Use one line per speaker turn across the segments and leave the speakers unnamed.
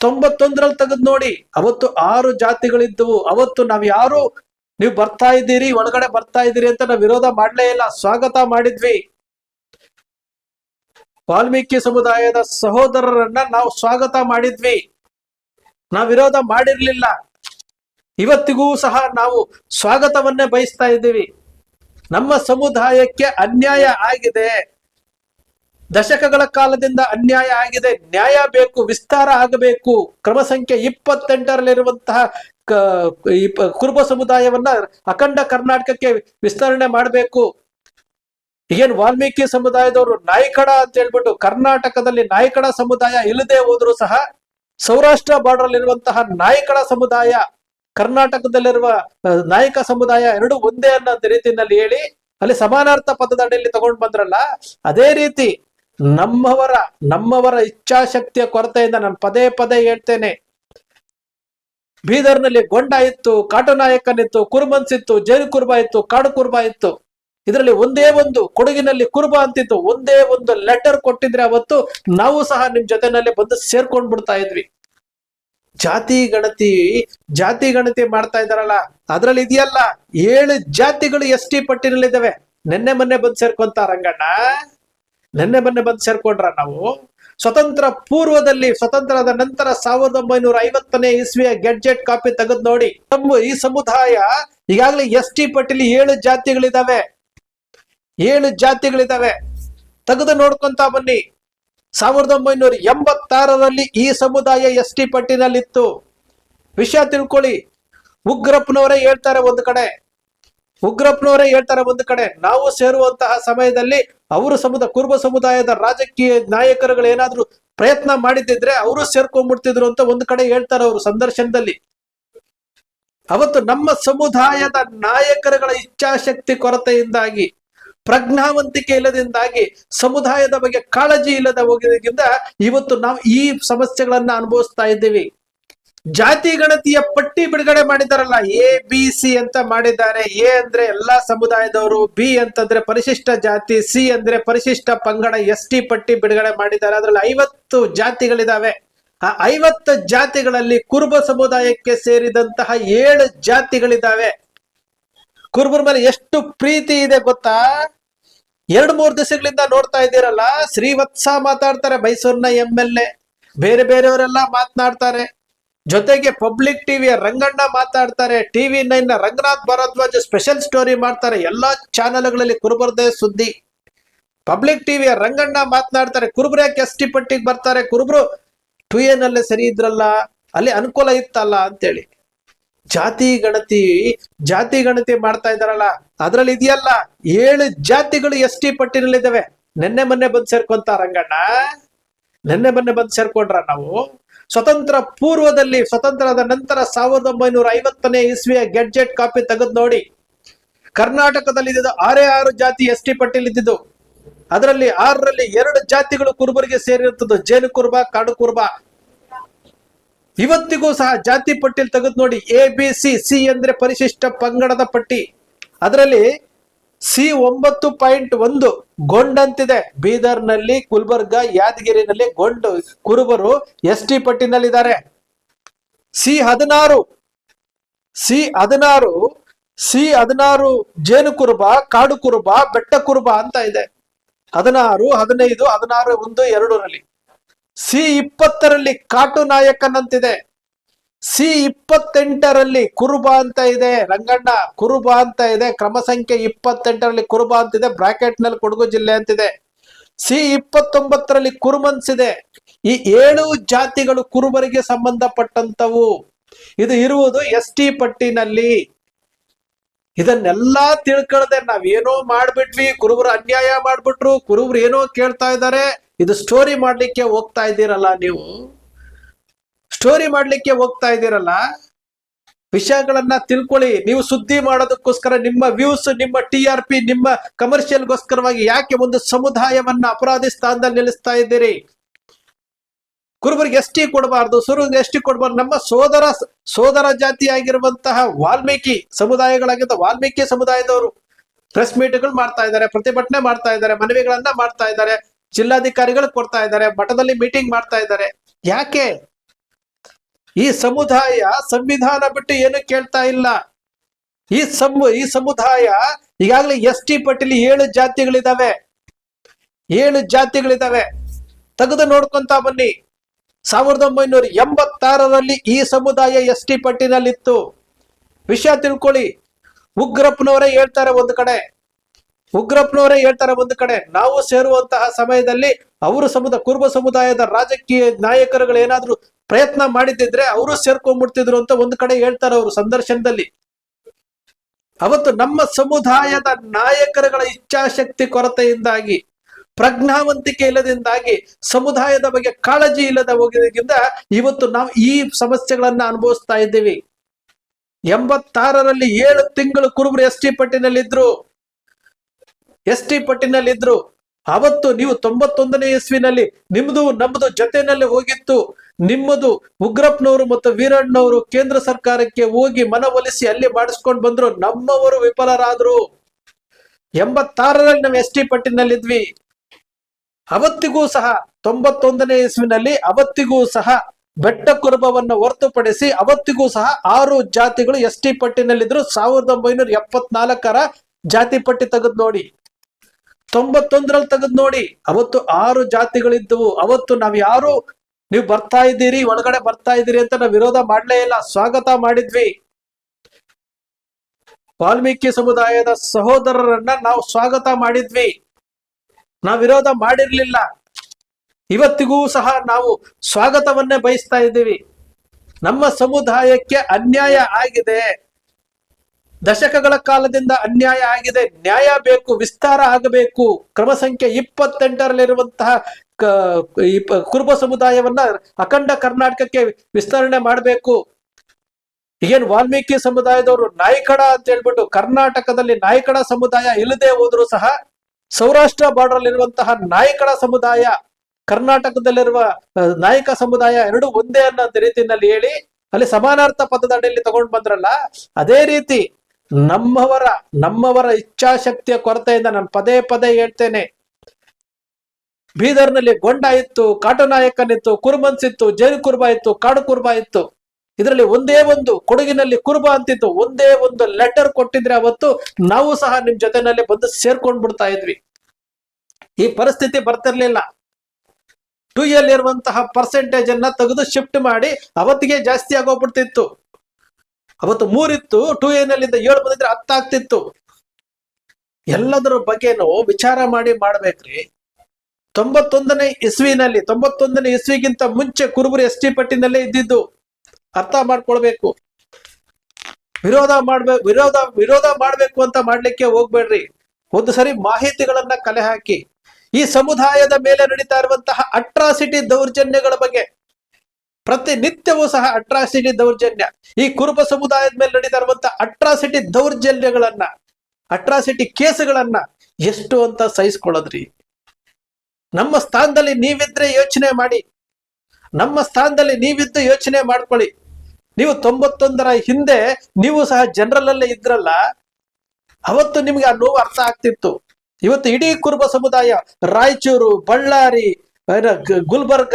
ತೊಂಬತ್ತೊಂದರಲ್ಲಿ ತೆಗೆದು ನೋಡಿ, ಅವತ್ತು ಆರು ಜಾತಿಗಳಿದ್ದವು. ಅವತ್ತು ನಾವ್ ಯಾರು? ನೀವು ಬರ್ತಾ ಇದ್ದೀರಿ, ಒಳಗಡೆ ಬರ್ತಾ ಇದ್ದೀರಿ ಅಂತ ನಾವು ವಿರೋಧ ಮಾಡ್ಲೇ ಇಲ್ಲ. ಸ್ವಾಗತ ಮಾಡಿದ್ವಿ. ವಾಲ್ಮೀಕಿ ಸಮುದಾಯದ ಸಹೋದರರನ್ನ ನಾವು ಸ್ವಾಗತ ಮಾಡಿದ್ವಿ. ನಾವು ವಿರೋಧ ಮಾಡಿರ್ಲಿಲ್ಲ. ಇವತ್ತಿಗೂ ಸಹ ನಾವು ಸ್ವಾಗತವನ್ನೇ ಬಯಸ್ತಾ ಇದ್ದೀವಿ. ನಮ್ಮ ಸಮುದಾಯಕ್ಕೆ ಅನ್ಯಾಯ ಆಗಿದೆ. ದಶಕಗಳ ಕಾಲದಿಂದ ಅನ್ಯಾಯ ಆಗಿದೆ, ನ್ಯಾಯ ಬೇಕು, ವಿಸ್ತಾರ ಆಗಬೇಕು. ಕ್ರಮ ಸಂಖ್ಯೆ ಇಪ್ಪತ್ತೆಂಟರಲ್ಲಿರುವಂತಹ ಕುರುಬ ಸಮುದಾಯವನ್ನ ಅಖಂಡ ಕರ್ನಾಟಕಕ್ಕೆ ವಿಸ್ತರಣೆ ಮಾಡಬೇಕು. ಏನ್ ವಾಲ್ಮೀಕಿ ಸಮುದಾಯದವರು ನಾಯ್ಕಡ ಅಂತ ಹೇಳ್ಬಿಟ್ಟು ಕರ್ನಾಟಕದಲ್ಲಿ ನಾಯ್ಕಡ ಸಮುದಾಯ ಇಲ್ಲದೆ ಹೋದ್ರು ಸಹ ಸೌರಾಷ್ಟ್ರ ಬಾರ್ಡರ್ ಅಲ್ಲಿರುವಂತಹ ನಾಯ್ಕಡ ಸಮುದಾಯ, ಕರ್ನಾಟಕದಲ್ಲಿರುವ ನಾಯಕ ಸಮುದಾಯ ಎರಡು ಒಂದೇ ಅನ್ನೋ ರೀತಿಯಲ್ಲಿ ಹೇಳಿ ಅಲ್ಲಿ ಸಮಾನಾರ್ಥ ಪದದಡಿಯಲ್ಲಿ ತಗೊಂಡು ಬಂದ್ರಲ್ಲ, ಅದೇ ರೀತಿ ನಮ್ಮವರ ನಮ್ಮವರ ಇಚ್ಛಾಶಕ್ತಿಯ ಕೊರತೆಯಿಂದ ನಾನು ಪದೇ ಪದೇ ಹೇಳ್ತೇನೆ. ಬೀದರ್ನಲ್ಲಿ ಗೊಂಡ ಇತ್ತು ಕಾಟನಾಯಕನಿತ್ತು ಕುರುಮನ್ಸ್ ಇತ್ತು ಜೈಲು ಕುರುಬ ಇತ್ತು, ಕಾಡು ಕುರುಬ ಇತ್ತು. ಇದರಲ್ಲಿ ಒಂದೇ ಒಂದು, ಕೊಡಗಿನಲ್ಲಿ ಕುರುಬ ಅಂತಿತ್ತು, ಒಂದೇ ಒಂದು ಲೆಟರ್ ಕೊಟ್ಟಿದ್ರೆ ಅವತ್ತು ನಾವು ಸಹ ನಿಮ್ ಜೊತೆನಲ್ಲಿ ಬಂದು ಸೇರ್ಕೊಂಡ್ ಬಿಡ್ತಾ ಇದ್ವಿ. ಜಾತಿ, ಗಣತಿ ಜಾತಿ, ಗಣತಿ ಮಾಡ್ತಾ ಇದಾರಲ್ಲ ಅದ್ರಲ್ಲಿ ಇದೆಯಲ್ಲ, ಏಳು ಜಾತಿಗಳು ಎಸ್ ಟಿ ಪಟ್ಟಿನಲ್ಲಿದ್ದಾವೆ. ನಿನ್ನೆ ಮೊನ್ನೆ ಬಂದು ಸೇರ್ಕೊಂತ ರಂಗಣ್ಣ ನಿನ್ನೆ ಮೊನ್ನೆ ಬಂದು ಸೇರ್ಕೊಂಡ್ರ ನಾವು. ಸ್ವತಂತ್ರ ಪೂರ್ವದಲ್ಲಿ ಸ್ವತಂತ್ರದ ನಂತರ ಸಾವಿರದ ಒಂಬೈನೂರ ಐವತ್ತನೇ ಇಸ್ವಿಯ ಗೆಡ್ಜೆಟ್ ಕಾಪಿ ತೆಗೆದು ನೋಡಿ. ನಮ್ಮ ಈ ಸಮುದಾಯ ಈಗಾಗಲೇ ಎಸ್ ಟಿ ಪಟ್ಟಿಲಿ ಏಳು ಜಾತಿಗಳಿದಾವೆ. ಏಳು ಜಾತಿಗಳಿದಾವೆ. ತೆಗೆದು ನೋಡ್ಕೊಂತ ಬನ್ನಿ. ಸಾವಿರದ ಒಂಬೈನೂರ ಎಂಬತ್ತಾರರಲ್ಲಿ ಈ ಸಮುದಾಯ ಎಸ್ ಟಿ ಪಟ್ಟಿನಲ್ಲಿತ್ತು ವಿಷಯ ತಿಳ್ಕೊಳ್ಳಿ. ಉಗ್ರಪ್ಪನವರೇ ಹೇಳ್ತಾರೆ ಒಂದು ಕಡೆ. ಉಗ್ರಪ್ಪನವರೇ ಹೇಳ್ತಾರೆ ಒಂದು ಕಡೆ, ನಾವು ಸೇರುವಂತಹ ಸಮಯದಲ್ಲಿ ಅವರು ಸಮುದಾಯ ಕುರುಬ ಸಮುದಾಯದ ರಾಜಕೀಯ ನಾಯಕರುಗಳು ಏನಾದ್ರು ಪ್ರಯತ್ನ ಮಾಡಿದ್ದಿದ್ರೆ ಅವರು ಸೇರ್ಕೊಂಡ್ಬಿಡ್ತಿದ್ರು ಅಂತ ಒಂದು ಕಡೆ ಹೇಳ್ತಾರೆ ಅವರು ಸಂದರ್ಶನದಲ್ಲಿ. ಅವತ್ತು ನಮ್ಮ ಸಮುದಾಯದ ನಾಯಕರುಗಳ ಇಚ್ಛಾಶಕ್ತಿ ಕೊರತೆಯಿಂದಾಗಿ, ಪ್ರಜ್ಞಾವಂತಿಕೆ ಇಲ್ಲದಿಂದಾಗಿ, ಸಮುದಾಯದ ಬಗ್ಗೆ ಕಾಳಜಿ ಇಲ್ಲದ ಹೋಗಿದ್ದರಿಂದ ಇವತ್ತು ನಾವು ಈ ಸಮಸ್ಯೆಗಳನ್ನ ಅನುಭವಿಸ್ತಾ ಇದ್ದೀವಿ. ಜಾತಿ ಗಣತಿಯ ಪಟ್ಟಿ ಬಿಡುಗಡೆ ಮಾಡಿದಾರಲ್ಲ ಎ ಬಿ ಸಿ ಅಂತ ಮಾಡಿದ್ದಾರೆ. ಎ ಅಂದ್ರೆ ಎಲ್ಲಾ ಸಮುದಾಯದವರು ಬಿ ಅಂತಂದ್ರೆ ಪರಿಶಿಷ್ಟ ಜಾತಿ ಸಿ ಅಂದ್ರೆ ಪರಿಶಿಷ್ಟ ಪಂಗಡ ಎಸ್ ಟಿ ಪಟ್ಟಿ ಬಿಡುಗಡೆ ಮಾಡಿದ್ದಾರೆ. ಅದ್ರಲ್ಲಿ ಐವತ್ತು ಜಾತಿಗಳಿದಾವೆ. ಆ ಐವತ್ತು ಜಾತಿಗಳಲ್ಲಿ ಕುರುಬ ಸಮುದಾಯಕ್ಕೆ ಸೇರಿದಂತಹ ಏಳು ಜಾತಿಗಳಿದಾವೆ. ಕುರುಬರ ಮೇಲೆ ಎಷ್ಟು ಪ್ರೀತಿ ಇದೆ ಗೊತ್ತಾ? ಎರಡು ಮೂರು ದಿವಸಗಳಿಂದ ನೋಡ್ತಾ ಇದ್ದೀರಲ್ಲ, ಶ್ರೀವತ್ಸ ಮಾತಾಡ್ತಾರೆ, ಮೈಸೂರಿನ ಎಂ ಎಲ್ ಎ ಬೇರೆ ಬೇರೆಯವರೆಲ್ಲ ಮಾತನಾಡ್ತಾರೆ. ಜೊತೆಗೆ ಪಬ್ಲಿಕ್ ಟಿವಿಯ ರಂಗಣ್ಣ ಮಾತಾಡ್ತಾರೆ. ಟಿವಿ ನೈನ್ನ ರಂಗನಾಥ್ ಭರದ್ವಾಜ್ ಸ್ಪೆಷಲ್ ಸ್ಟೋರಿ ಮಾಡ್ತಾರೆ. ಎಲ್ಲಾ ಚಾನೆಲ್ಗಳಲ್ಲಿ ಕುರುಬರದೇ ಸುದ್ದಿ. ಪಬ್ಲಿಕ್ ಟಿವಿಯ ರಂಗಣ್ಣ ಮಾತನಾಡ್ತಾರೆ. ಕುರುಬ್ರೆ ಯಾಕೆ ಎಸ್ ಟಿ ಪಟ್ಟಿಗೆ ಬರ್ತಾರೆ? ಕುರುಬ್ರು ಟು ನಲ್ಲೇ ಸರಿ ಇದ್ರಲ್ಲ? ಅಲ್ಲಿ ಅನುಕೂಲ ಇತ್ತಲ್ಲ ಅಂತೇಳಿ. ಜಾತಿ ಗಣತಿ ಜಾತಿ ಗಣತಿ ಮಾಡ್ತಾ ಇದಾರಲ್ಲ ಅದ್ರಲ್ಲಿ ಇದೆಯಲ್ಲ? ಏಳು ಜಾತಿಗಳು ಎಸ್ ಟಿ ಪಟ್ಟಿನಲ್ಲಿದ್ದಾವೆ. ನಿನ್ನೆ ಮೊನ್ನೆ ಬಂದು ಸೇರ್ಕೊಂತ ರಂಗಣ್ಣ. ನಿನ್ನೆ ಮೊನ್ನೆ ಬಂದು ಸೇರ್ಕೊಂಡ್ರ ನಾವು? ಸ್ವತಂತ್ರ ಪೂರ್ವದಲ್ಲಿ, ಸ್ವತಂತ್ರದ ನಂತರ ಸಾವಿರದ ಒಂಬೈನೂರ ಐವತ್ತನೇ ಇಸ್ವಿಯ ಗೆಡ್ಜೆಟ್ ಕಾಪಿ ತೆಗೆದು ನೋಡಿ. ಕರ್ನಾಟಕದಲ್ಲಿ ಇದ್ದಿದ್ದು ಆರೇ ಆರು ಜಾತಿ ಎಸ್ ಟಿ ಪಟ್ಟಿಲ್ ಇದ್ದಿದ್ದು. ಅದರಲ್ಲಿ ಆರರಲ್ಲಿ ಎರಡು ಜಾತಿಗಳು ಕುರುಬರಿಗೆ ಸೇರಿರುತ್ತದೆ ಜೇನು ಕುರುಬ, ಕಾಡು ಕುರುಬ. ಇವತ್ತಿಗೂ ಸಹ ಜಾತಿ ಪಟ್ಟಿಲ್ ತೆಗೆದು ನೋಡಿ ಎ ಬಿ ಸಿ ಸಿ ಅಂದ್ರೆ ಪರಿಶಿಷ್ಟ ಪಂಗಡದ ಪಟ್ಟಿ. ಅದರಲ್ಲಿ ಸಿ ಒಂಬತ್ತು ಪಾಯಿಂಟ್ ಒಂದು ಗೊಂಡಂತಿದೆ. ಬೀದರ್ನಲ್ಲಿ, ಗುಲ್ಬರ್ಗ, ಯಾದಗಿರಿನಲ್ಲಿ ಗೊಂಡು ಕುರುಬರು ಎಸ್ ಟಿ ಪಟ್ಟಿನಲ್ಲಿದ್ದಾರೆ. ಸಿ ಹದಿನಾರು ಸಿ ಹದಿನಾರು ಸಿ ಹದಿನಾರು ಜೇನು ಕುರುಬ ಕಾಡು ಕುರುಬ ಬೆಟ್ಟ ಕುರುಬ ಅಂತ ಇದೆ. ಹದಿನಾರು, ಹದಿನೈದು, ಹದಿನಾರು, ಒಂದು ಎರಡರಲ್ಲಿ ಸಿ ಇಪ್ಪತ್ತರಲ್ಲಿ ಕಾಟು ನಾಯಕನಂತಿದೆ. ಸಿ ಇಪ್ಪತ್ತೆಂಟರಲ್ಲಿ ಕುರುಬ ಅಂತ ಇದೆ. ರಂಗಣ್ಣ, ಕುರುಬ ಅಂತ ಇದೆ. ಕ್ರಮ ಸಂಖ್ಯೆ ಇಪ್ಪತ್ತೆಂಟರಲ್ಲಿ ಕುರುಬ ಅಂತ ಇದೆ. ಬ್ರಾಕೆಟ್ನಲ್ಲಿ ಕೊಡಗು ಜಿಲ್ಲೆ ಅಂತಿದೆ ಸಿ ಇಪ್ಪತ್ತೊಂಬತ್ತರಲ್ಲಿ ಕುರುಮನ್ಸ್ ಇದೆ. ಈ ಏಳು ಜಾತಿಗಳು ಕುರುಬರಿಗೆ ಸಂಬಂಧಪಟ್ಟಂತವು ಇದು ಇರುವುದು ಎಸ್ ಟಿ ಪಟ್ಟಿನಲ್ಲಿ. ಇದನ್ನೆಲ್ಲಾ ತಿಳ್ಕೊಳ್ಳದೆ ನಾವೇನೋ ಮಾಡ್ಬಿಟ್ವಿ. ಕುರುಬರು ಅನ್ಯಾಯ ಮಾಡ್ಬಿಟ್ರು. ಕುರುಬರು ಏನೋ ಕೇಳ್ತಾ ಇದ್ದಾರೆ. ಇದು ಸ್ಟೋರಿ ಮಾಡ್ಲಿಕ್ಕೆ ಹೋಗ್ತಾ ಇದ್ದೀರಲ್ಲ ನೀವು. ಸ್ಟೋರಿ ಮಾಡ್ಲಿಕ್ಕೆ ಹೋಗ್ತಾ ಇದ್ದೀರಲ್ಲ, ವಿಷಯಗಳನ್ನ ತಿಳ್ಕೊಳ್ಳಿ. ನೀವು ಸುದ್ದಿ ಮಾಡೋದಕ್ಕೋಸ್ಕರ ನಿಮ್ಮ ವ್ಯೂಸ್ ನಿಮ್ಮ ಟಿ ಆರ್ ಪಿ ನಿಮ್ಮ ಕಮರ್ಷಿಯಲ್ಗೋಸ್ಕರವಾಗಿ ಯಾಕೆ ಒಂದು ಸಮುದಾಯವನ್ನ ಅಪರಾಧಿ ಸ್ಥಾನದಲ್ಲಿ ನಿಲ್ಲಿಸ್ತಾ ಇದ್ದೀರಿ? ಕುರುಬರಿಗೆ ಎಸ್ ಟಿ ಕೊಡಬಾರ್ದು ಸುರು ಎಸ್ ಟಿ ಕೊಡಬಾರ್ದು. ನಮ್ಮ ಸೋದರ ಸೋದರ ಜಾತಿಯಾಗಿರುವಂತಹ ವಾಲ್ಮೀಕಿ ಸಮುದಾಯಗಳಾಗಿದ್ದ ವಾಲ್ಮೀಕಿ ಸಮುದಾಯದವರು ಪ್ರೆಸ್ ಮೀಟ್ಗಳು ಮಾಡ್ತಾ ಇದ್ದಾರೆ, ಪ್ರತಿಭಟನೆ ಮಾಡ್ತಾ ಇದ್ದಾರೆ, ಮನವಿಗಳನ್ನ ಮಾಡ್ತಾ ಇದ್ದಾರೆ, ಜಿಲ್ಲಾಧಿಕಾರಿಗಳು ಕೊಡ್ತಾ ಇದ್ದಾರೆ, ಮಠದಲ್ಲಿ ಮೀಟಿಂಗ್ ಮಾಡ್ತಾ ಇದ್ದಾರೆ. ಯಾಕೆ? ಈ ಸಮುದಾಯ ಸಂವಿಧಾನ ಬಿಟ್ಟು ಏನು ಕೇಳ್ತಾ ಇಲ್ಲ. ಈ ಸಮ ಈ ಸಮುದಾಯ ಈಗಾಗಲೇ ಎಸ್ ಟಿ ಪಟ್ಟಿಲಿ ಏಳು ಜಾತಿಗಳಿದಾವೆ. ಏಳು ಜಾತಿಗಳಿದಾವೆ. ತೆಗೆದು ನೋಡ್ಕೊಂತ ಬನ್ನಿ. ಸಾವಿರದ ಒಂಬೈನೂರ ಎಂಬತ್ತಾರರಲ್ಲಿ ಈ ಸಮುದಾಯ ಎಸ್ ಟಿ ಪಟ್ಟಿನಲ್ಲಿತ್ತು ವಿಷಯ ತಿಳ್ಕೊಳ್ಳಿ. ಉಗ್ರಪ್ಪನವರೇ ಹೇಳ್ತಾರೆ ಒಂದು ಕಡೆ. ಉಗ್ರಪ್ಪನವರೇ ಹೇಳ್ತಾರೆ ಒಂದು ಕಡೆ. ನಾವು ಸೇರುವಂತಹ ಸಮಯದಲ್ಲಿ ಅವರು ಸಮುದಾಯ ಕುರುಬ ಸಮುದಾಯದ ರಾಜಕೀಯ ನಾಯಕರುಗಳು ಏನಾದ್ರು ಪ್ರಯತ್ನ ಮಾಡಿದ್ದಿದ್ರೆ ಅವರು ಸೇರ್ಕೊಂಡ್ಬಿಡ್ತಿದ್ರು ಅಂತ ಒಂದು ಕಡೆ ಹೇಳ್ತಾರೆ ಅವರು ಸಂದರ್ಶನದಲ್ಲಿ. ಅವತ್ತು ನಮ್ಮ ಸಮುದಾಯದ ನಾಯಕರುಗಳ ಇಚ್ಛಾಶಕ್ತಿ ಕೊರತೆಯಿಂದಾಗಿ, ಪ್ರಜ್ಞಾವಂತಿಕೆ ಇಲ್ಲದಿಂದಾಗಿ, ಸಮುದಾಯದ ಬಗ್ಗೆ ಕಾಳಜಿ ಇಲ್ಲದ ಹೋಗಿದ್ದರಿಂದ ಇವತ್ತು ನಾವು ಈ ಸಮಸ್ಯೆಗಳನ್ನ ಅನುಭವಿಸ್ತಾ ಇದ್ದೀವಿ. ಎಂಬತ್ತಾರರಲ್ಲಿ ಏಳು ತಿಂಗಳು ಕುರುಬರು ಎಸ್ ಟಿ ಪಟ್ಟಿನಲ್ಲಿದ್ರು. ಎಸ್ ಟಿ ಪಟ್ಟಿನಲ್ಲಿದ್ರು. ಅವತ್ತು ನೀವು ತೊಂಬತ್ತೊಂದನೇ ಇಸ್ವಿನಲ್ಲಿ ನಿಮ್ದು ನಮ್ದು ಜೊತೆನಲ್ಲಿ ಹೋಗಿತ್ತು. ನಿಮ್ಮದು ಉಗ್ರಪ್ಪನವರು ಮತ್ತು ವೀರಣ್ಣವರು ಕೇಂದ್ರ ಸರ್ಕಾರಕ್ಕೆ ಹೋಗಿ ಮನವೊಲಿಸಿ ಅಲ್ಲಿ ಮಾಡಿಸ್ಕೊಂಡು ಬಂದ್ರು, ನಮ್ಮವರು ವಿಫಲರಾದ್ರು. ಎಂಬತ್ತಾರರಲ್ಲಿ ನಾವು ಎಸ್ ಟಿ ಪಟ್ಟಿನಲ್ಲಿದ್ವಿ. ಅವತ್ತಿಗೂ ಸಹ, ತೊಂಬತ್ತೊಂದನೇ ಇಸ್ವಿನಲ್ಲಿ ಅವತ್ತಿಗೂ ಸಹ ಬೆಟ್ಟ ಕುರುಬವನ್ನು ಹೊರತುಪಡಿಸಿ ಅವತ್ತಿಗೂ ಸಹ ಆರು ಜಾತಿಗಳು ಎಸ್ ಟಿ ಪಟ್ಟಿನಲ್ಲಿದ್ರು. ಸಾವಿರದ ಒಂಬೈನೂರ ಎಪ್ಪತ್ನಾಲ್ಕರ ಜಾತಿ ಪಟ್ಟಿ ತೆಗೆದು ನೋಡಿ. ತೊಂಬತ್ತೊಂದರಲ್ಲಿ ತೆಗೆದು ನೋಡಿ. ಅವತ್ತು ಆರು ಜಾತಿಗಳಿದ್ದವು. ಅವತ್ತು ನಾವು ಯಾರು ನೀವು ಬರ್ತಾ ಇದ್ದೀರಿ, ಒಳಗಡೆ ಬರ್ತಾ ಇದ್ದೀರಿ ಅಂತ ನಾವು ವಿರೋಧ ಮಾಡಲೇ ಇಲ್ಲ. ಸ್ವಾಗತ ಮಾಡಿದ್ವಿ. ವಾಲ್ಮೀಕಿ ಸಮುದಾಯದ ಸಹೋದರರನ್ನ ನಾವು ಸ್ವಾಗತ ಮಾಡಿದ್ವಿ. ನಾವು ವಿರೋಧ ಮಾಡಿರ್ಲಿಲ್ಲ. ಇವತ್ತಿಗೂ ಸಹ ನಾವು ಸ್ವಾಗತವನ್ನೇ ಬಯಸ್ತಾ ಇದ್ದೀವಿ. ನಮ್ಮ ಸಮುದಾಯಕ್ಕೆ ಅನ್ಯಾಯ ಆಗಿದೆ. ದಶಕಗಳ ಕಾಲದಿಂದ ಅನ್ಯಾಯ ಆಗಿದೆ, ನ್ಯಾಯ ಬೇಕು, ವಿಸ್ತಾರ ಆಗಬೇಕು. ಕ್ರಮ ಸಂಖ್ಯೆ ಇಪ್ಪತ್ತೆಂಟರಲ್ಲಿರುವಂತಹ ಕುರುಬ ಸಮುದಾಯವನ್ನ ಅಖಂಡ ಕರ್ನಾಟಕಕ್ಕೆ ವಿಸ್ತರಣೆ ಮಾಡಬೇಕು. ಏನ್ ವಾಲ್ಮೀಕಿ ಸಮುದಾಯದವರು ನಾಯ್ಕಡ ಅಂತ ಹೇಳ್ಬಿಟ್ಟು ಕರ್ನಾಟಕದಲ್ಲಿ ನಾಯ್ಕಡ ಸಮುದಾಯ ಇಲ್ಲದೆ ಹೋದ್ರು ಸಹ ಸೌರಾಷ್ಟ್ರ ಬಾರ್ಡರ್ ಇರುವಂತಹ ನಾಯ್ಕಡ ಸಮುದಾಯ, ಕರ್ನಾಟಕದಲ್ಲಿರುವ ನಾಯಕ ಸಮುದಾಯ ಎರಡು ಒಂದೇ ಅನ್ನೋ ರೀತಿಯಲ್ಲಿ ಹೇಳಿ ಅಲ್ಲಿ ಸಮಾನಾರ್ಥ ಪದದ ಅಡಿಯಲ್ಲಿ ತಗೊಂಡು ಬಂದ್ರಲ್ಲ, ಅದೇ ರೀತಿ ನಮ್ಮವರ ನಮ್ಮವರ ಇಚ್ಛಾಶಕ್ತಿಯ ಕೊರತೆಯಿಂದ ನಾನು ಪದೇ ಪದೇ ಹೇಳ್ತೇನೆ. ಬೀದರ್ನಲ್ಲಿ ಗೊಂಡ ಇತ್ತು, ಕಾಟನಾಯಕನಿತ್ತು ಇತ್ತು ಜೈಲು ಕುರುಬ ಇತ್ತು, ಕಾಡು ಕುರುಬ ಇತ್ತು. ಇದರಲ್ಲಿ ಒಂದೇ ಒಂದು, ಕೊಡಗಿನಲ್ಲಿ ಕುರುಬ ಅಂತಿತ್ತು. ಒಂದೇ ಒಂದು ಲೆಟರ್ ಕೊಟ್ಟಿದ್ರೆ ಅವತ್ತು ನಾವು ಸಹ ನಿಮ್ ಜೊತೆನಲ್ಲಿ ಬಂದು ಸೇರ್ಕೊಂಡ್ ಬಿಡ್ತಾ ಇದ್ವಿ. ಈ ಪರಿಸ್ಥಿತಿ ಬರ್ತಿರ್ಲಿಲ್ಲ. ಟೂ ಇಯರ್ ಇರುವಂತಹ ಪರ್ಸೆಂಟೇಜ್ ಅನ್ನ ತೆಗೆದು ಶಿಫ್ಟ್ ಮಾಡಿ ಅವತ್ತಿಗೆ ಜಾಸ್ತಿ ಆಗೋಗ್ಬಿಡ್ತಿತ್ತು. ಅವತ್ತು ಮೂರಿತ್ತು ಟು ನಲ್ಲಿಂದ ಏಳು ಬಂದಿದ್ರೆ ಹತ್ತಾಗ್ತಿತ್ತು ಎಲ್ಲದರ ಬಗ್ಗೆನೂ ವಿಚಾರ ಮಾಡಿ ಮಾಡ್ಬೇಕ್ರಿ. ತೊಂಬತ್ತೊಂದನೇ ಇಸ್ವಿನಲ್ಲಿ, ತೊಂಬತ್ತೊಂದನೇ ಇಸ್ವಿಗಿಂತ ಮುಂಚೆ ಕುರುಬರು ಎಸ್ ಟಿ ಪಟ್ಟಿನಲ್ಲೇ ಇದ್ದಿದ್ದು. ಅರ್ಥ ಮಾಡ್ಕೊಳ್ಬೇಕು. ವಿರೋಧ ಮಾಡ್ಬೇಕು ವಿರೋಧ ವಿರೋಧ ಮಾಡ್ಬೇಕು ಅಂತ ಮಾಡ್ಲಿಕ್ಕೆ ಹೋಗ್ಬೇಡ್ರಿ. ಒಂದು ಸರಿ ಮಾಹಿತಿಗಳನ್ನ ಕಲೆ ಹಾಕಿ. ಈ ಸಮುದಾಯದ ಮೇಲೆ ನಡೀತಾ ಇರುವಂತಹ ಅಟ್ರಾಸಿಟಿ ದೌರ್ಜನ್ಯಗಳ ಬಗ್ಗೆ ಪ್ರತಿನಿತ್ಯವೂ ಸಹ ಅಟ್ರಾಸಿಟಿ ದೌರ್ಜನ್ಯ. ಈ ಕುರುಬ ಸಮುದಾಯದ ಮೇಲೆ ನಡೀತಾ ಇರುವಂತಹ ಅಟ್ರಾಸಿಟಿ ದೌರ್ಜನ್ಯಗಳನ್ನ ಅಟ್ರಾಸಿಟಿ ಕೇಸ್ಗಳನ್ನ ಎಷ್ಟು ಅಂತ ಸಹಿಸ್ಕೊಳ್ಳೋದ್ರಿ? ನಮ್ಮ ಸ್ಥಾನದಲ್ಲಿ ನೀವಿದ್ರೆ ಯೋಚನೆ ಮಾಡಿ. ನಮ್ಮ ಸ್ಥಾನದಲ್ಲಿ ನೀವಿದ್ದು ಯೋಚನೆ ಮಾಡ್ಕೊಳ್ಳಿ. ನೀವು ತೊಂಬತ್ತೊಂದರ ಹಿಂದೆ ನೀವು ಸಹ ಜನರಲ್ ಅಲ್ಲೇ ಇದ್ರಲ್ಲ, ಅವತ್ತು ನಿಮ್ಗೆ ಆ ನೋವು ಅರ್ಥ ಆಗ್ತಿತ್ತು. ಇವತ್ತು ಇಡೀ ಕುರುಬ ಸಮುದಾಯ, ರಾಯಚೂರು, ಬಳ್ಳಾರಿ ಗುಲ್ಬರ್ಗ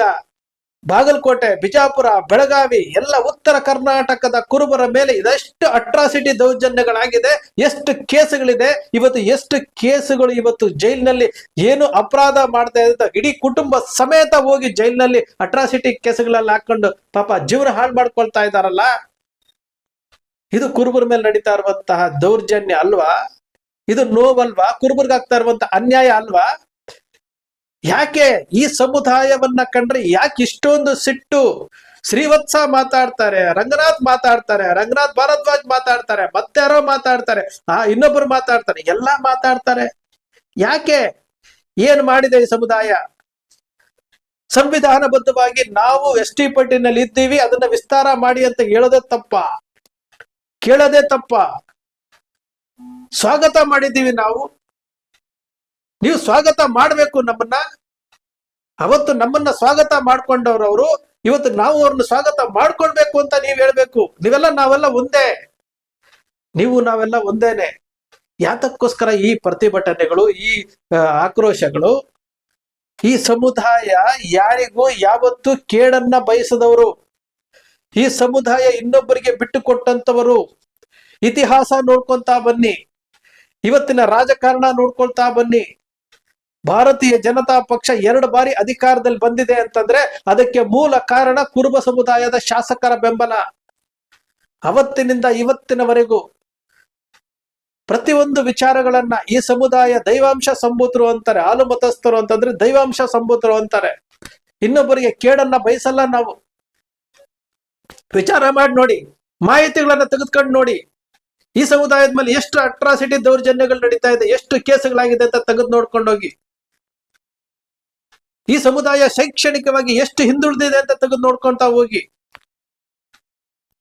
ಬಾಗಲಕೋಟೆ, ಬಿಜಾಪುರ, ಬೆಳಗಾವಿ ಎಲ್ಲ ಉತ್ತರ ಕರ್ನಾಟಕದ ಕುರುಬರ ಮೇಲೆ ಇದೆಷ್ಟು ಅಟ್ರಾಸಿಟಿ ದೌರ್ಜನ್ಯಗಳಾಗಿದೆ, ಎಷ್ಟು ಕೇಸುಗಳಿದೆ, ಇವತ್ತು ಎಷ್ಟು ಕೇಸುಗಳು ಇವತ್ತು ಜೈಲಿನಲ್ಲಿ ಏನು ಅಪರಾಧ ಮಾಡ್ತಾ ಇದ್ದ ಇಡೀ ಕುಟುಂಬ ಸಮೇತ ಹೋಗಿ ಜೈಲಿನಲ್ಲಿ ಅಟ್ರಾಸಿಟಿ ಕೇಸುಗಳಲ್ಲಿ ಹಾಕೊಂಡು ಪಾಪ ಜೀವನ ಹಾಳು ಮಾಡ್ಕೊಳ್ತಾ ಇದಾರಲ್ಲ ಇದು ಕುರುಬರ ಮೇಲೆ ನಡೀತಾ ಇರುವಂತಹ ದೌರ್ಜನ್ಯ ಅಲ್ವಾ? ಇದು ನೋವಲ್ವಾ? ಕುರುಬರ್ಗಾಗ್ತಾ ಇರುವಂತಹ ಅನ್ಯಾಯ ಅಲ್ವಾ? ಯಾಕೆ ಈ ಸಮುದಾಯವನ್ನ ಕಂಡ್ರೆ ಯಾಕೆ ಇಷ್ಟೊಂದು ಸಿಟ್ಟು? ಶ್ರೀವತ್ಸ ಮಾತಾಡ್ತಾರೆ, ರಂಗನಾಥ್ ಮಾತಾಡ್ತಾರೆ, ರಂಗನಾಥ್ ಭಾರದ್ವಾಜ್ ಮಾತಾಡ್ತಾರೆ ಮತ್ತಾರೋ ಮಾತಾಡ್ತಾರೆ, ಆ ಇನ್ನೊಬ್ರು ಮಾತಾಡ್ತಾರೆ, ಎಲ್ಲಾ ಮಾತಾಡ್ತಾರೆ. ಯಾಕೆ? ಏನ್ ಮಾಡಿದೆ ಈ ಸಮುದಾಯ? ಸಂವಿಧಾನಬದ್ಧವಾಗಿ ನಾವು ಎಸ್ ಟಿ ಪಟ್ಟಿನಲ್ಲಿ ಇದ್ದೀವಿ, ಅದನ್ನ ವಿಸ್ತಾರ ಮಾಡಿ ಅಂತ ಹೇಳೋದೇ ತಪ್ಪ. ಕೇಳೋದೇ ತಪ್ಪ. ಸ್ವಾಗತ ಮಾಡಿದ್ದೀವಿ ನಾವು. ನೀವು ಸ್ವಾಗತ ಮಾಡಬೇಕು ನಮ್ಮನ್ನ. ಅವತ್ತು ನಮ್ಮನ್ನ ಸ್ವಾಗತ ಮಾಡ್ಕೊಂಡವ್ರು ಅವರು. ಇವತ್ತು ನಾವು ಅವ್ರನ್ನ ಸ್ವಾಗತ ಮಾಡ್ಕೊಳ್ಬೇಕು ಅಂತ ನೀವ್ ಹೇಳ್ಬೇಕು. ನೀವೆಲ್ಲ ನಾವೆಲ್ಲ ಒಂದೇ. ನೀವು ನಾವೆಲ್ಲ ಒಂದೇನೆ. ಯಾತಕ್ಕೋಸ್ಕರ ಈ ಪ್ರತಿಭಟನೆಗಳು, ಈ ಆಕ್ರೋಶಗಳು, ಈ ಸಮುದಾಯ ಯಾರಿಗೂ ಯಾವತ್ತು ಕೇಡನ್ನ ಬಯಸದವರು. ಈ ಸಮುದಾಯ ಇನ್ನೊಬ್ಬರಿಗೆ ಬಿಟ್ಟು ಕೊಟ್ಟಂತವರು. ಇತಿಹಾಸ ನೋಡ್ಕೊಂತಾ ಬನ್ನಿ. ಇವತ್ತಿನ ರಾಜಕಾರಣ ನೋಡ್ಕೊಳ್ತಾ ಬನ್ನಿ. ಭಾರತೀಯ ಜನತಾ ಪಕ್ಷ ಎರಡು ಬಾರಿ ಅಧಿಕಾರದಲ್ಲಿ ಬಂದಿದೆ ಅಂತಂದ್ರೆ ಅದಕ್ಕೆ ಮೂಲ ಕಾರಣ ಕುರುಬ ಸಮುದಾಯದ ಶಾಸಕರ ಬೆಂಬಲ. ಅವತ್ತಿನಿಂದ ಇವತ್ತಿನವರೆಗೂ ಪ್ರತಿಯೊಂದು ವಿಚಾರಗಳನ್ನ ಈ ಸಮುದಾಯ ದೈವಾಂಶ ಸಂಬೂತರು ಅಂತಾರೆ, ಹಾಲು ಮತಸ್ಥರು ಅಂತಂದ್ರೆ ದೈವಾಂಶ ಸಂಬೂತರು ಅಂತಾರೆ. ಇನ್ನೊಬ್ಬರಿಗೆ ಕೇಡನ್ನ ಬಯಸಲ್ಲ ನಾವು. ವಿಚಾರ ಮಾಡಿ ನೋಡಿ, ಮಾಹಿತಿಗಳನ್ನ ತೆಗೆದುಕೊಂಡು ನೋಡಿ. ಈ ಸಮುದಾಯದ ಮೇಲೆ ಎಷ್ಟು ಅಟ್ರಾಸಿಟಿ ದೌರ್ಜನ್ಯಗಳು ನಡೀತಾ ಇದೆ, ಎಷ್ಟು ಕೇಸುಗಳಾಗಿದೆ ಅಂತ ತೆಗೆದು ನೋಡ್ಕೊಂಡು ಹೋಗಿ. ಈ ಸಮುದಾಯ ಶೈಕ್ಷಣಿಕವಾಗಿ ಎಷ್ಟು ಹಿಂದುಳಿದಿದೆ ಅಂತ ತೆಗೆದು ನೋಡ್ಕೊಂತ ಹೋಗಿ.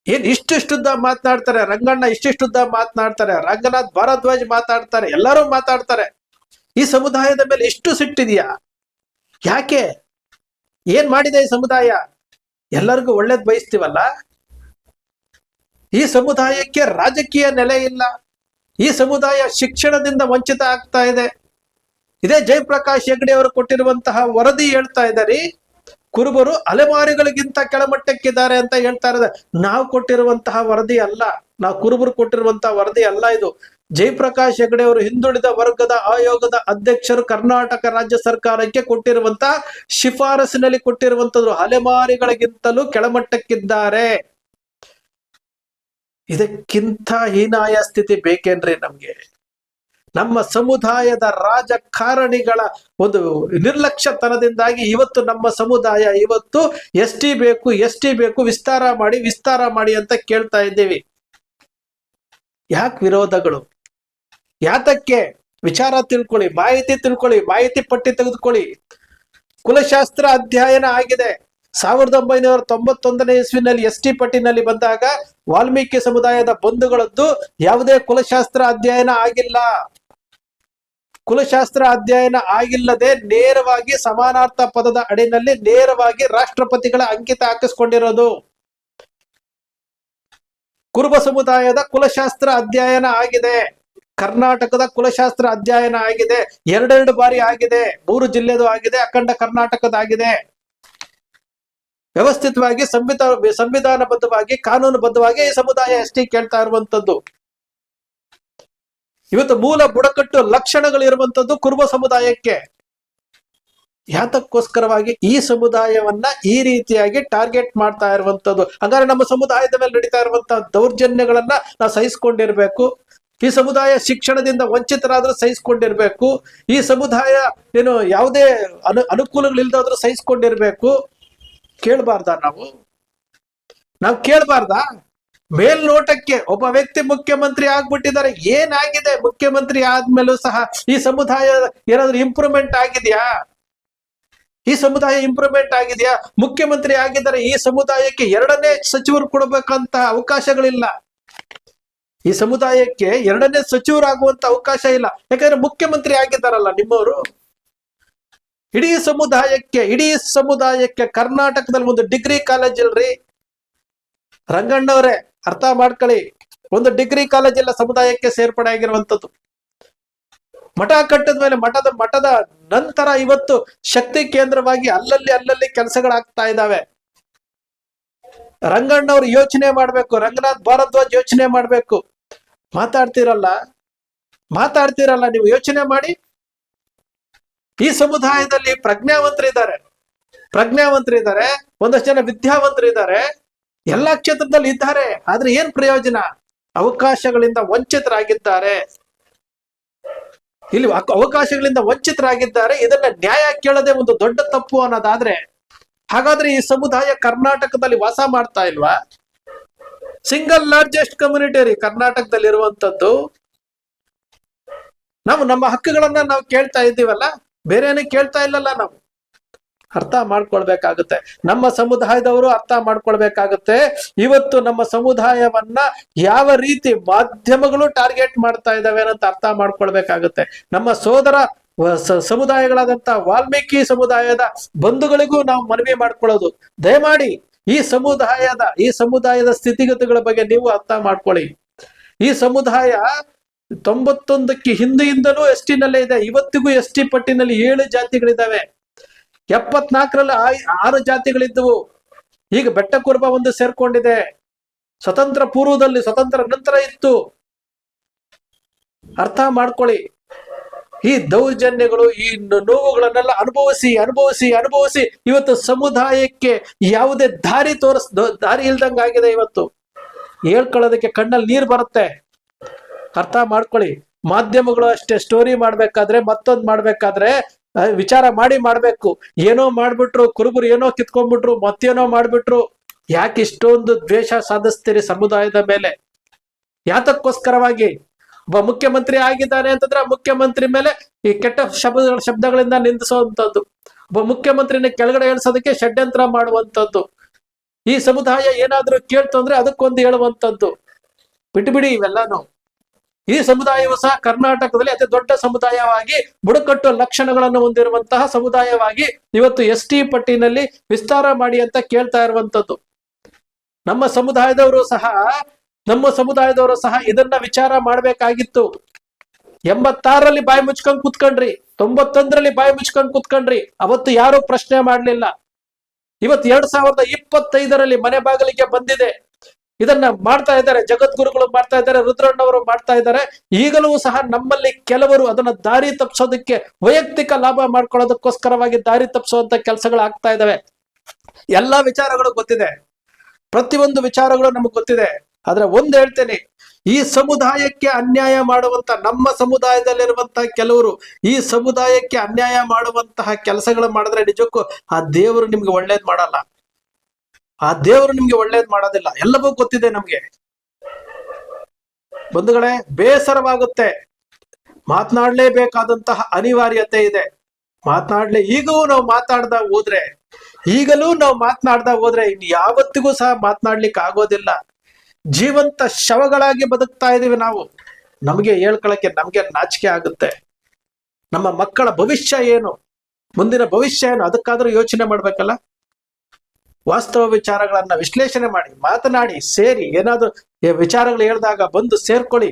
ಏನ್ ಇಷ್ಟಿಷ್ಟುದ್ದ ಮಾತನಾಡ್ತಾರೆ? ರಂಗಣ್ಣ ಇಷ್ಟಿಷ್ಟುದ್ದ ಮಾತನಾಡ್ತಾರೆ? ರಂಗನಾಥ್ ಭಾರದ್ವಾಜ್ ಮಾತಾಡ್ತಾರೆ? ಎಲ್ಲರೂ ಮಾತಾಡ್ತಾರೆ. ಈ ಸಮುದಾಯದ ಮೇಲೆ ಎಷ್ಟು ಸಿಟ್ಟಿದೆಯಾ? ಯಾಕೆ? ಏನ್ ಮಾಡಿದೆ ಈ ಸಮುದಾಯ? ಎಲ್ಲರಿಗೂ ಒಳ್ಳೇದ್ ಬಯಸ್ತೀವಲ್ಲ? ಈ ಸಮುದಾಯಕ್ಕೆ ರಾಜಕೀಯ ನೆಲೆ ಇಲ್ಲ. ಈ ಸಮುದಾಯ ಶಿಕ್ಷಣದಿಂದ ವಂಚಿತ ಆಗ್ತಾ ಇದೆ. ಇದೇ ಜಯಪ್ರಕಾಶ್ ಹೆಗ್ಡೆ ಅವರು ಕೊಟ್ಟಿರುವಂತಹ ವರದಿ ಹೇಳ್ತಾ ಇದ್ದಾರೆ. ಕುರುಬರು ಅಲೆಮಾರಿಗಳಿಗಿಂತ ಕೆಳಮಟ್ಟಕ್ಕಿದ್ದಾರೆ ಅಂತ ಹೇಳ್ತಾ ಇರೋದು ನಾವು ಕೊಟ್ಟಿರುವಂತಹ ವರದಿ ಅಲ್ಲ. ನಾವು ಕುರುಬರು ಕೊಟ್ಟಿರುವಂತಹ ವರದಿ ಅಲ್ಲ ಇದು. ಜಯಪ್ರಕಾಶ್ ಹೆಗ್ಡೆ ಅವರು ಹಿಂದುಳಿದ ವರ್ಗದ ಆಯೋಗದ ಅಧ್ಯಕ್ಷರು ಕರ್ನಾಟಕ ರಾಜ್ಯ ಸರ್ಕಾರಕ್ಕೆ ಕೊಟ್ಟಿರುವಂತಹ ಶಿಫಾರಸಿನಲ್ಲಿ ಕೊಟ್ಟಿರುವಂತದ್ದು ಅಲೆಮಾರಿಗಳಿಗಿಂತಲೂ ಕೆಳಮಟ್ಟಕ್ಕಿದ್ದಾರೆ. ಇದಕ್ಕಿಂತ ಹೀನಾಯ ಸ್ಥಿತಿ ಬೇಕೇನ್ರಿ ನಮ್ಗೆ? ನಮ್ಮ ಸಮುದಾಯದ ರಾಜಕಾರಣಿಗಳ ಒಂದು ನಿರ್ಲಕ್ಷ್ಯತನದಿಂದಾಗಿ ಇವತ್ತು ನಮ್ಮ ಸಮುದಾಯ ಇವತ್ತು ಎಸ್ ಟಿ ಬೇಕು, ಎಸ್ ಟಿ ಬೇಕು, ವಿಸ್ತಾರ ಮಾಡಿ ವಿಸ್ತಾರ ಮಾಡಿ ಅಂತ ಕೇಳ್ತಾ ಇದ್ದೀವಿ. ಯಾಕೆ ವಿರೋಧಗಳು? ಯಾತಕ್ಕೆ? ವಿಚಾರ ತಿಳ್ಕೊಳ್ಳಿ, ಮಾಹಿತಿ ತಿಳ್ಕೊಳ್ಳಿ, ಮಾಹಿತಿ ಪಟ್ಟಿ ತೆಗೆದುಕೊಳ್ಳಿ. ಕುಲಶಾಸ್ತ್ರ ಅಧ್ಯಯನ ಆಗಿದೆ. ಸಾವಿರದ ಒಂಬೈನೂರ ತೊಂಬತ್ತೊಂದನೇ ಇಸ್ವಿನಲ್ಲಿ ಎಸ್ ಟಿ ಪಟ್ಟಿನಲ್ಲಿ ಬಂದಾಗ ವಾಲ್ಮೀಕಿ ಸಮುದಾಯದ ಬಂಧುಗಳದ್ದು ಯಾವುದೇ ಕುಲಶಾಸ್ತ್ರ ಅಧ್ಯಯನ ಆಗಿಲ್ಲ. ಕುಲಶಾಸ್ತ್ರ ಅಧ್ಯಯನ ಆಗಿಲ್ಲದೆ ನೇರವಾಗಿ ಸಮಾನಾರ್ಥ ಪದದ ಅಡಿನಲ್ಲಿ ನೇರವಾಗಿ ರಾಷ್ಟ್ರಪತಿಗಳ ಅಂಕಿತ ಹಾಕಿಸ್ಕೊಂಡಿರೋದು. ಕುರುಬ ಸಮುದಾಯದ ಕುಲಶಾಸ್ತ್ರ ಅಧ್ಯಯನ ಆಗಿದೆ. ಕರ್ನಾಟಕದ ಕುಲಶಾಸ್ತ್ರ ಅಧ್ಯಯನ ಆಗಿದೆ. ಎರಡೆರಡು ಬಾರಿ ಆಗಿದೆ. ಮೂರು ಜಿಲ್ಲೆದು ಆಗಿದೆ. ಅಖಂಡ ಕರ್ನಾಟಕದಾಗಿದೆ. ವ್ಯವಸ್ಥಿತವಾಗಿ ಸಂವಿಧಾನ ಸಂವಿಧಾನಬದ್ಧವಾಗಿ ಕಾನೂನುಬದ್ಧವಾಗಿ ಈ ಸಮುದಾಯ ಎಷ್ಟೇ ಕೇಳ್ತಾ ಇರುವಂತದ್ದು ಇವತ್ತು ಮೂಲ ಬುಡಕಟ್ಟು ಲಕ್ಷಣಗಳು ಇರುವಂತದ್ದು ಕುರುಬ ಸಮುದಾಯಕ್ಕೆ. ಯಾತಕ್ಕೋಸ್ಕರವಾಗಿ ಈ ಸಮುದಾಯವನ್ನ ಈ ರೀತಿಯಾಗಿ ಟಾರ್ಗೆಟ್ ಮಾಡ್ತಾ ಇರುವಂತದ್ದು ಹಂಗಾರೆ ನಮ್ಮ ಸಮುದಾಯದ ಮೇಲೆ ನಡೀತಾ ಇರುವಂತಹ ದೌರ್ಜನ್ಯಗಳನ್ನ ನಾವು ಸಹಿಸಿಕೊಂಡಿರ್ಬೇಕು. ಈ ಸಮುದಾಯ ಶಿಕ್ಷಣದಿಂದ ವಂಚಿತರಾದ್ರೂ ಸಹಿಸ್ಕೊಂಡಿರ್ಬೇಕು. ಈ ಸಮುದಾಯ ಏನು ಯಾವುದೇ ಅನು, ಅನುಕೂಲಗಳಿಲ್ದಾದ್ರೂ ಸಹಿಸ್ಕೊಂಡಿರ್ಬೇಕು. ಕೇಳಬಾರ್ದ ನಾವು? ನಾವು ಕೇಳಬಾರ್ದಾ? ಮೇಲ್ನೋಟಕ್ಕೆ ಒಬ್ಬ ವ್ಯಕ್ತಿ ಮುಖ್ಯಮಂತ್ರಿ ಆಗ್ಬಿಟ್ಟಿದ್ದಾರೆ. ಏನಾಗಿದೆ? ಮುಖ್ಯಮಂತ್ರಿ ಆದ್ಮೇಲೂ ಸಹ ಈ ಸಮುದಾಯ ಏನಾದ್ರೂ ಇಂಪ್ರೂವ್ಮೆಂಟ್ ಆಗಿದೆಯಾ? ಈ ಸಮುದಾಯ ಇಂಪ್ರೂವ್ಮೆಂಟ್ ಆಗಿದೆಯಾ? ಮುಖ್ಯಮಂತ್ರಿ ಆಗಿದ್ದಾರೆ. ಈ ಸಮುದಾಯಕ್ಕೆ ಎರಡನೇ ಸಚಿವರು ಕೊಡಬೇಕಂತ ಅವಕಾಶಗಳಿಲ್ಲ. ಈ ಸಮುದಾಯಕ್ಕೆ ಎರಡನೇ ಸಚಿವರಾಗುವಂತ ಅವಕಾಶ ಇಲ್ಲ. ಯಾಕಂದ್ರೆ ಮುಖ್ಯಮಂತ್ರಿ ಆಗಿದ್ದಾರಲ್ಲ ನಿಮ್ಮವರು? ಇಡೀ ಸಮುದಾಯಕ್ಕೆ ಇಡೀ ಸಮುದಾಯಕ್ಕೆ ಕರ್ನಾಟಕದಲ್ಲಿ ಒಂದು ಡಿಗ್ರಿ ಕಾಲೇಜ್ ಇಲ್ರಿ. ರಂಗಣ್ಣವರೇ ಅರ್ಥ ಮಾಡ್ಕೊಳ್ಳಿ. ಒಂದು ಡಿಗ್ರಿ ಕಾಲೇಜ್ ಎಲ್ಲ ಸಮುದಾಯಕ್ಕೆ ಸೇರ್ಪಡೆ ಆಗಿರುವಂಥದ್ದು. ಮಠ ಕಟ್ಟದ ಮೇಲೆ ಮಠದ ಮಠದ ನಂತರ ಇವತ್ತು ಶಕ್ತಿ ಕೇಂದ್ರವಾಗಿ ಅಲ್ಲಲ್ಲಿ ಅಲ್ಲಲ್ಲಿ ಕೆಲಸಗಳಾಗ್ತಾ ಇದ್ದಾವೆ. ರಂಗಣ್ಣವ್ರು ಯೋಚನೆ ಮಾಡ್ಬೇಕು, ರಂಗನಾಥ್ ಭಾರದ್ವಾಜ್ ಯೋಚನೆ ಮಾಡ್ಬೇಕು. ಮಾತಾಡ್ತಿರಲ್ಲ? ಮಾತಾಡ್ತಿರಲ್ಲ ನೀವು? ಯೋಚನೆ ಮಾಡಿ. ಈ ಸಮುದಾಯದಲ್ಲಿ ಪ್ರಜ್ಞಾವಂತರಿದ್ದಾರೆ. ಪ್ರಜ್ಞಾವಂತರಿದ್ದಾರೆ. ಒಂದಷ್ಟು ಜನ ವಿದ್ಯಾವಂತರಿದ್ದಾರೆ. ಎಲ್ಲಾ ಕ್ಷೇತ್ರದಲ್ಲಿ ಇದ್ದಾರೆ. ಆದ್ರೆ ಏನ್ ಪ್ರಯೋಜನ? ಅವಕಾಶಗಳಿಂದ ವಂಚಿತರಾಗಿದ್ದಾರೆ. ಇಲ್ಲಿ ಅವಕಾಶಗಳಿಂದ ವಂಚಿತರಾಗಿದ್ದಾರೆ. ಇದನ್ನ ನ್ಯಾಯ ಕೇಳದೆ ಒಂದು ದೊಡ್ಡ ತಪ್ಪು ಅನ್ನೋದಾದ್ರೆ ಹಾಗಾದ್ರೆ ಈ ಸಮುದಾಯ ಕರ್ನಾಟಕದಲ್ಲಿ ವಾಸ ಮಾಡ್ತಾ ಇಲ್ವಾ? ಸಿಂಗಲ್ ಲಾರ್ಜೆಸ್ಟ್ ಕಮ್ಯುನಿಟಿ ರೀ ಕರ್ನಾಟಕದಲ್ಲಿ ಇರುವಂತದ್ದು ನಾವು ನಮ್ಮ ಹಕ್ಕುಗಳನ್ನ ನಾವು ಕೇಳ್ತಾ ಇದ್ದೀವಲ್ಲ? ಬೇರೇನೂ ಕೇಳ್ತಾ ಇಲ್ಲಲ್ಲ ನಾವು. ಅರ್ಥ ಮಾಡ್ಕೊಳ್ಬೇಕಾಗುತ್ತೆ. ನಮ್ಮ ಸಮುದಾಯದವರು ಅರ್ಥ ಮಾಡ್ಕೊಳ್ಬೇಕಾಗುತ್ತೆ. ಇವತ್ತು ನಮ್ಮ ಸಮುದಾಯವನ್ನ ಯಾವ ರೀತಿ ಮಾಧ್ಯಮಗಳು ಟಾರ್ಗೆಟ್ ಮಾಡ್ತಾ ಇದಾವೆ ಅಂತ ಅರ್ಥ ಮಾಡ್ಕೊಳ್ಬೇಕಾಗುತ್ತೆ. ನಮ್ಮ ಸೋದರ ಸಮುದಾಯಗಳಾದಂತ ವಾಲ್ಮೀಕಿ ಸಮುದಾಯದ ಬಂಧುಗಳಿಗೂ ನಾವು ಮನವಿ ಮಾಡ್ಕೊಳ್ಳೋದು. ದಯಮಾಡಿ ಈ ಸಮುದಾಯದ ಈ ಸಮುದಾಯದ ಸ್ಥಿತಿಗತಿಗಳ ಬಗ್ಗೆ ನೀವು ಅರ್ಥ ಮಾಡ್ಕೊಳ್ಳಿ. ಈ ಸಮುದಾಯ ತೊಂಬತ್ತೊಂದಕ್ಕೆ ಹಿಂದೆಯಿಂದಲೂ ಎಸ್ ಟಿನಲ್ಲೇ ಇದೆ, ಇವತ್ತಿಗೂ ಎಸ್ ಟಿ ಪಟ್ಟಿನಲ್ಲಿ ಏಳು ಜಾತಿಗಳಿದ್ದಾವೆ. ಎಪ್ಪತ್ನಾಲ್ಕರಲ್ಲಿ ಆರು ಜಾತಿಗಳಿದ್ದವು. ಈಗ ಬೆಟ್ಟ ಕುರುಬ ಒಂದು ಸೇರ್ಕೊಂಡಿದೆ. ಸ್ವತಂತ್ರ ಪೂರ್ವದಲ್ಲಿ ಸ್ವತಂತ್ರ ನಂತರ ಇತ್ತು. ಅರ್ಥ ಮಾಡ್ಕೊಳ್ಳಿ. ಈ ದೌರ್ಜನ್ಯಗಳು, ಈ ನೋವುಗಳನ್ನೆಲ್ಲ ಅನುಭವಿಸಿ ಅನುಭವಿಸಿ ಅನುಭವಿಸಿ ಇವತ್ತು ಸಮುದಾಯಕ್ಕೆ ಯಾವುದೇ ದಾರಿ ತೋರಿಸ್ ದಾರಿ ದಾರಿ ಇಲ್ದಂಗಾಗಿದೆ ಇವತ್ತು. ಹೇಳ್ಕೊಳ್ಳೋದಕ್ಕೆ ಕಣ್ಣಲ್ಲಿ ನೀರು ಬರುತ್ತೆ. ಅರ್ಥ ಮಾಡ್ಕೊಳ್ಳಿ. ಮಾಧ್ಯಮಗಳು ಅಷ್ಟೇ ಸ್ಟೋರಿ ಮಾಡ್ಬೇಕಾದ್ರೆ ಮತ್ತೊಂದ್ ಮಾಡ್ಬೇಕಾದ್ರೆ ವಿಚಾರ ಮಾಡಿ ಮಾಡ್ಬೇಕು. ಏನೋ ಮಾಡ್ಬಿಟ್ರು, ಕುರುಬರು ಏನೋ ಕಿತ್ಕೊಂಡ್ಬಿಟ್ರು, ಮತ್ತೇನೋ ಮಾಡ್ಬಿಟ್ರು. ಯಾಕೆ ಇಷ್ಟೊಂದು ದ್ವೇಷ ಸಾಧಿಸ್ತೀರಿ ಸಮುದಾಯದ ಮೇಲೆ? ಯಾತಕ್ಕೋಸ್ಕರವಾಗಿ? ಒಬ್ಬ ಮುಖ್ಯಮಂತ್ರಿ ಆಗಿದ್ದಾನೆ ಅಂತಂದ್ರೆ ಮುಖ್ಯಮಂತ್ರಿ ಮೇಲೆ ಈ ಕೆಟ್ಟ ಶಬ್ದ ಶಬ್ದಗಳಿಂದ ನಿಂದಿಸುವಂತದ್ದು. ಒಬ್ಬ ಮುಖ್ಯಮಂತ್ರಿನ ಕೆಳಗಡೆ ಇಳಿಸೋದಕ್ಕೆ ಷಡ್ಯಂತ್ರ ಮಾಡುವಂತದ್ದು. ಈ ಸಮುದಾಯ ಏನಾದ್ರೂ ಕೇಳ್ತು ಅಂದ್ರೆ ಅದಕ್ಕೊಂದು ಹೇಳುವಂತದ್ದು. ಬಿಟ್ಬಿಡಿ ಇವೆಲ್ಲಾನು. ಈ ಸಮುದಾಯವು ಸಹ ಕರ್ನಾಟಕದಲ್ಲಿ ಅತಿ ದೊಡ್ಡ ಸಮುದಾಯವಾಗಿ ಬುಡಕಟ್ಟು ಲಕ್ಷಣಗಳನ್ನು ಹೊಂದಿರುವಂತಹ ಸಮುದಾಯವಾಗಿ ಇವತ್ತು ಎಸ್ ಟಿ ಪಟ್ಟಿನಲ್ಲಿ ವಿಸ್ತಾರ ಮಾಡಿ ಅಂತ ಕೇಳ್ತಾ ಇರುವಂತದ್ದು ನಮ್ಮ ಸಮುದಾಯದವರು ಸಹ, ನಮ್ಮ ಸಮುದಾಯದವರು ಸಹ ಇದನ್ನ ವಿಚಾರ ಮಾಡ್ಬೇಕಾಗಿತ್ತು. ಎಂಬತ್ತಾರರಲ್ಲಿ ಬಾಯಿ ಮುಚ್ಕೊಂಡ್ ಕುತ್ಕೊಂಡ್ರಿ, ತೊಂಬತ್ತೊಂದರಲ್ಲಿ ಬಾಯಿ ಮುಚ್ಕೊಂಡ್ ಕುತ್ಕೊಂಡ್ರಿ, ಅವತ್ತು ಯಾರು ಪ್ರಶ್ನೆ ಮಾಡ್ಲಿಲ್ಲ. ಇವತ್ತು ಎರಡ್ ಸಾವಿರದ ಇಪ್ಪತ್ತೈದರಲ್ಲಿ ಮನೆ ಬಾಗಿಲಿಗೆ ಬಂದಿದೆ. ಇದನ್ನ ಮಾಡ್ತಾ ಇದ್ದಾರೆ, ಜಗದ್ಗುರುಗಳು ಮಾಡ್ತಾ ಇದ್ದಾರೆ, ರುದ್ರಣ್ಣವರು ಮಾಡ್ತಾ ಇದ್ದಾರೆ. ಈಗಲೂ ಸಹ ನಮ್ಮಲ್ಲಿ ಕೆಲವರು ಅದನ್ನ ದಾರಿ ತಪ್ಪಿಸೋದಕ್ಕೆ ವೈಯಕ್ತಿಕ ಲಾಭ ಮಾಡ್ಕೊಳ್ಳೋದಕ್ಕೋಸ್ಕರವಾಗಿ ದಾರಿ ತಪ್ಪಿಸುವಂತ ಕೆಲಸಗಳು ಆಗ್ತಾ ಇದಾವೆ. ಎಲ್ಲಾ ವಿಚಾರಗಳು ಗೊತ್ತಿದೆ. ಪ್ರತಿಯೊಂದು ವಿಚಾರಗಳು ನಮಗ್ ಗೊತ್ತಿದೆ. ಆದ್ರೆ ಒಂದ್ ಹೇಳ್ತೇನೆ, ಈ ಸಮುದಾಯಕ್ಕೆ ಅನ್ಯಾಯ ಮಾಡುವಂತ, ನಮ್ಮ ಸಮುದಾಯದಲ್ಲಿರುವಂತಹ ಕೆಲವರು ಈ ಸಮುದಾಯಕ್ಕೆ ಅನ್ಯಾಯ ಮಾಡುವಂತಹ ಕೆಲಸಗಳು ಮಾಡಿದ್ರೆ ನಿಜಕ್ಕೂ ಆ ದೇವರು ನಿಮ್ಗೆ ಒಳ್ಳೇದ್ ಮಾಡಲ್ಲ. ಆ ದೇವರು ನಿಮ್ಗೆ ಒಳ್ಳೇದ್ ಮಾಡೋದಿಲ್ಲ. ಎಲ್ಲವೂ ಗೊತ್ತಿದೆ ನಮ್ಗೆ. ಬಂಧುಗಳೇ, ಬೇಸರವಾಗುತ್ತೆ. ಮಾತನಾಡ್ಲೇಬೇಕಾದಂತಹ ಅನಿವಾರ್ಯತೆ ಇದೆ. ಮಾತನಾಡ್ಲೆ, ಈಗೂ ನಾವು ಮಾತಾಡ್ದ ಹೋದ್ರೆ, ಈಗಲೂ ನಾವು ಮಾತನಾಡ್ದ ಹೋದ್ರೆ ಇನ್ ಯಾವತ್ತಿಗೂ ಸಹ ಮಾತನಾಡ್ಲಿಕ್ಕೆ ಆಗೋದಿಲ್ಲ. ಜೀವಂತ ಶವಗಳಾಗಿ ಬದುಕ್ತಾ ಇದೀವಿ ನಾವು. ನಮಗೆ ಹೇಳ್ಕೊಳಕ್ಕೆ ನಮ್ಗೆ ನಾಚಿಕೆ ಆಗುತ್ತೆ. ನಮ್ಮ ಮಕ್ಕಳ ಭವಿಷ್ಯ ಏನು? ಮುಂದಿನ ಭವಿಷ್ಯ ಏನು? ಅದಕ್ಕಾದ್ರೂ ಯೋಚನೆ ಮಾಡ್ಬೇಕಲ್ಲ? ವಾಸ್ತವ ವಿಚಾರಗಳನ್ನ ವಿಶ್ಲೇಷಣೆ ಮಾಡಿ, ಮಾತನಾಡಿ, ಸೇರಿ, ಏನಾದರೂ ವಿಚಾರಗಳು ಹೇಳಿದಾಗ ಬಂದು ಸೇರ್ಕೊಳ್ಳಿ.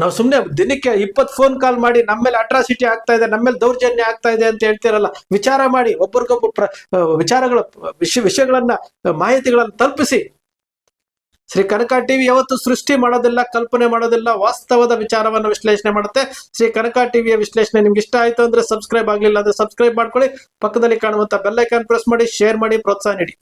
ನಾವು ಸುಮ್ಮನೆ ದಿನಕ್ಕೆ ಇಪ್ಪತ್ ಫೋನ್ ಕಾಲ್ ಮಾಡಿ ನಮ್ಮೇಲೆ ಅಟ್ರಾಸಿಟಿ ಆಗ್ತಾ ಇದೆ, ನಮ್ಮೇಲೆ ದೌರ್ಜನ್ಯ ಆಗ್ತಾ ಇದೆ ಅಂತ ಹೇಳ್ತಿರಲ್ಲ, ವಿಚಾರ ಮಾಡಿ ಒಬ್ಬರಿಗೊಬ್ಬರು ಪ್ರ, ವಿಚಾರಗಳ ವಿಷಯ ವಿಷಯಗಳನ್ನ, ಮಾಹಿತಿಗಳನ್ನು ತಲುಪಿಸಿ. ಶ್ರೀ ಕನಕ ಟಿವಿ ಯಾವತ್ತು ಸೃಷ್ಟಿ ಮಾಡೋದಿಲ್ಲ, ಕಲ್ಪನೆ ಮಾಡೋದಿಲ್ಲ, ವಾಸ್ತವದ ವಿಚಾರವನ್ನು ವಿಶ್ಲೇಷಣೆ ಮಾಡುತ್ತೆ. ಶ್ರೀ ಕನಕ ಟಿವಿಯ ವಿಶ್ಲೇಷಣೆ ನಿಮ್ಗೆ ಇಷ್ಟ ಆಯ್ತು ಅಂದ್ರೆ ಸಬ್ಸ್ಕ್ರೈಬ್ ಆಗಲಿಲ್ಲ ಅಂದ್ರೆ ಸಬ್ಸ್ಕ್ರೈಬ್ ಮಾಡ್ಕೊಳ್ಳಿ. ಪಕ್ಕದಲ್ಲಿ ಕಾಣುವಂತ ಬೆಲ್ ಐಕಾನ್ ಪ್ರೆಸ್ ಮಾಡಿ ಶೇರ್ ಮಾಡಿ, ಪ್ರೋತ್ಸಾಹ ನೀಡಿ.